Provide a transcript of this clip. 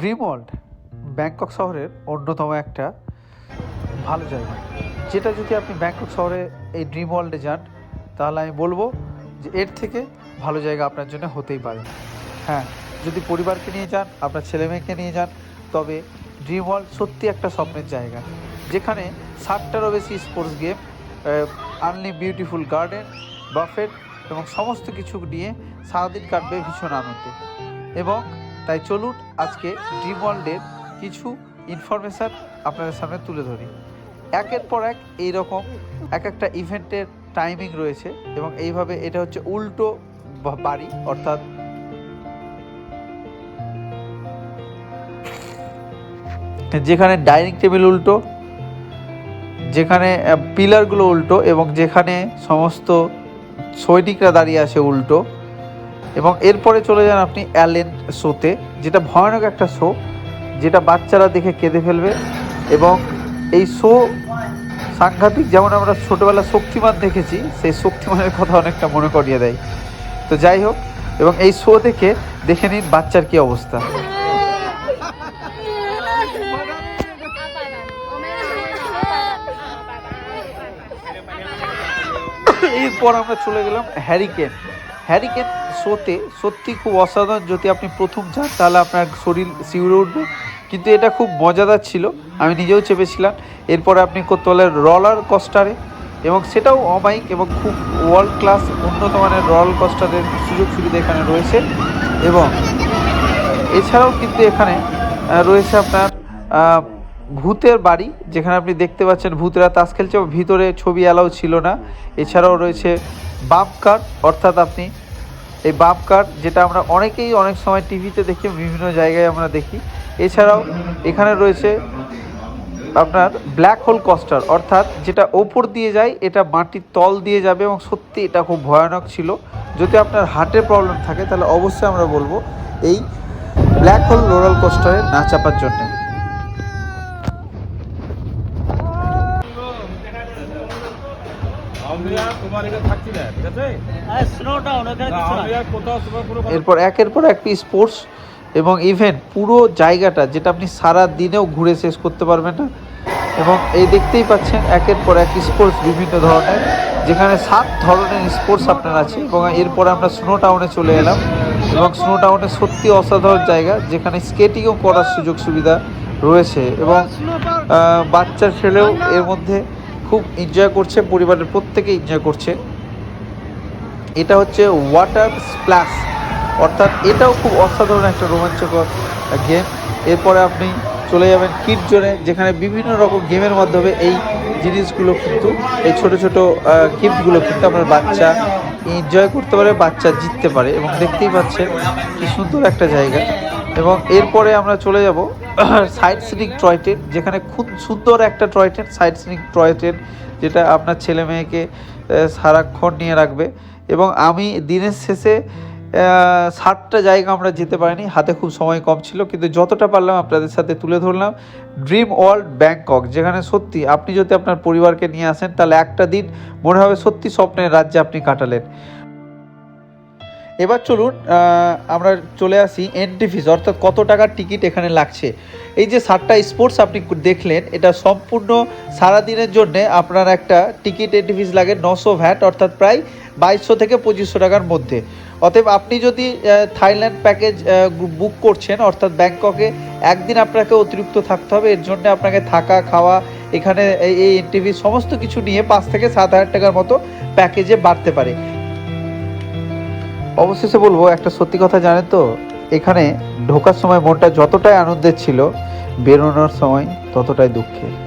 Dream world Bangkok শহরের অন্যতম একটা ভালো জায়গা। যেটা যদি আপনি ব্যাংকক শহরে এই ড্রিম ওয়ার্ল্ডে যান, তাহলে আমি বলব যে এর থেকে ভালো জায়গা আপনার জন্য হতেই পারে। হ্যাঁ যদি পরিবারকে নিয়ে যান, আপনার ছেলে মেয়েকে নিয়ে যান, তবে ড্রিম ওয়ার্ল্ড সত্যি একটা স্বপ্নের জায়গা। যেখানে ষাটটারও বেশি sports game only beautiful garden buffet এবং সমস্ত কিছু নিয়ে সারাদিন কাটবে ভীষণ আনন্দে। এবং তাই চলুন আজকে ড্রিম ওয়ার্ল্ডের কিছু ইনফরমেশান আপনাদের সামনে তুলে ধরি। একের পর এক এইরকম এক একটা ইভেন্টের টাইমিং রয়েছে এবং এইভাবে এটা হচ্ছে উল্টো বাড়ি, অর্থাৎ যেখানে ডাইনিং টেবিল উল্টো, যেখানে পিলারগুলো উল্টো এবং যেখানে সমস্ত সৈনিকরা দাঁড়িয়ে আছে উল্টো। এবং এরপরে চলে যান আপনি অ্যালেন শোতে, যেটা ভয়ানক একটা শো, যেটা বাচ্চারা দেখে কেঁদে ফেলবে এবং এই শো সাংঘাতিক, যেমন আমরা ছোটোবেলা শক্তিমান দেখেছি, সেই শক্তিমানের কথা অনেকটা মনে করিয়ে দেয়। তো যাই হোক, এবং এই শো দেখে দেখে নিন বাচ্চার কী অবস্থা। এরপর আমরা চলে গেলাম হ্যারিকেন। হ্যারিকেন শোতে সত্যি খুব অসাধারণ। যদি আপনি প্রথম যান, তাহলে আপনার শরীর শিউরে উঠবে। কিন্তু এটা খুব মজাদার ছিল। আমি নিজেও চেপেছিলাম। এরপরে আপনি করতে পারলেন রলার কস্টারে। এবং সেটাও অমাইক এবং খুব ওয়ার্ল্ড ক্লাস উন্নত মানের রলার কস্টারের সুযোগ সুবিধা এখানে রয়েছে। এবং এছাড়াও কিন্তু এখানে রয়েছে আপনার ভূতের বাড়ি, যেখানে আপনি দেখতে পাচ্ছেন ভূতরা তাস খেলছে, ভিতরে ছবি অ্যালাউ ছিল না। এছাড়াও রয়েছে বাপ কার অর্থাৎ আপনি এই বাপ কার যেটা আমরা অনেকেই অনেক সময় টিভিতে দেখি, বিভিন্ন জায়গায় আমরা দেখি। এছাড়াও এখানে রয়েছে আপনার ব্ল্যাক হোল কস্টার অর্থাৎ যেটা ওপর দিয়ে যায়, এটা মাটির তল দিয়ে যাবে এবং সত্যি এটা খুব ভয়ানক ছিল। যদি আপনার হার্টের প্রবলেম থাকে, তাহলে অবশ্যই আমরা বলব এই ব্ল্যাক হোল রোলার কোস্টারে না চাপার জন্যে আমি আর তোমার এটা থাকছি না ঠিক আছে স্নো ডাউন ওখানে না, কিছু আমি নাই আর কোথাও তোমার কোনো এরপর একের পর একটি স্পোর্টস এবং ইভেন্ট পুরো জায়গাটা যেটা আপনি সারা দিনেও ঘুরে শেষ করতে পারবেন না। এবং এই দেখতেই পাচ্ছেন একের পর এক স্পোর্টস বিভিন্ন ধরনের যেখানে সাত ধরনের স্পোর্টস আপনার আছে এবং এরপর আমরা স্নো টাউনে চলে এলাম। এবং স্নো টাউনে সত্যি অসাধারণ জায়গা যেখানে স্কেটিংও করার সুযোগ সুবিধা রয়েছে। এবং বাচ্চা ছেলেও এর মধ্যে খুব এনজয় করছে, পরিবারের প্রত্যেকে এনজয় করছে। এটা হচ্ছে ওয়াটার স্প্ল্যাশ অর্থাৎ এটাও খুব অসাধারণ একটা রোমাঞ্চকর গেম এরপরে আপনি চলে যাবেন কিট জোনে যেখানে বিভিন্ন রকম গেমের মাধ্যমে এই জিনিসগুলো কিন্তু, এই ছোট ছোট গিফটগুলো কিন্তু আপনার বাচ্চা এনজয় করতে পারে, বাচ্চা জিততে পারে। এবং দেখতেই পাচ্ছেন কি সুন্দর একটা জায়গা। এবং এরপরে আমরা চলে যাব সাইড সিনিক টয় ট্রেন যেখানে খুব সুন্দর একটা toy train side scenic toy train যেটা আপনার ছেলে মেয়েকে সারাক্ষণ নিয়ে রাখবে। এবং আমি দিনের শেষে ষাটটা জায়গা আমরা যেতে পারিনি, হাতে খুব সময় কম ছিল, কিন্তু যতটা পারলাম আপনাদের সাথে তুলে ধরলাম। ড্রিম ওয়ার্ল্ড ব্যাংকক যেখানে সত্যি আপনি যদি আপনার পরিবারকে নিয়ে আসেন, তাহলে একটা দিন মনে হবে সত্যি স্বপ্নের রাজ্যে আপনি কাটালেন। এবার চলুন আমরা চলে আসি এন্ট্রি ফিস অর্থাৎ কত টাকার টিকিট এখানে লাগছে। এই যে সাতটা স্পোর্টস আপনি দেখলেন, এটা সম্পূর্ণ সারাদিনের জন্যে আপনার একটা টিকিট এন্ট্রি ফিস লাগে নশো ভ্যাট অর্থাৎ প্রায় বাইশশো থেকে পঁচিশশো টাকার মধ্যে। অতএব আপনি যদি থাইল্যান্ড প্যাকেজ বুক করছেন, অর্থাৎ ব্যাংককে, একদিন আপনাকে অতিরিক্ত থাকতে হবে, এর জন্য আপনাকে থাকা, খাওয়া, এখানে এই ফিস সমস্ত কিছু নিয়ে পাঁচ থেকে সাত হাজার টাকার মতো প্যাকেজে বাড়তে পারে। অবশেষে বলব, একটা সত্যি কথা জানেন তো, এখানে ঢোকার সময় মনটা যতটাই আনন্দের ছিল, বেরোনোর সময় ততটাই দুঃখের।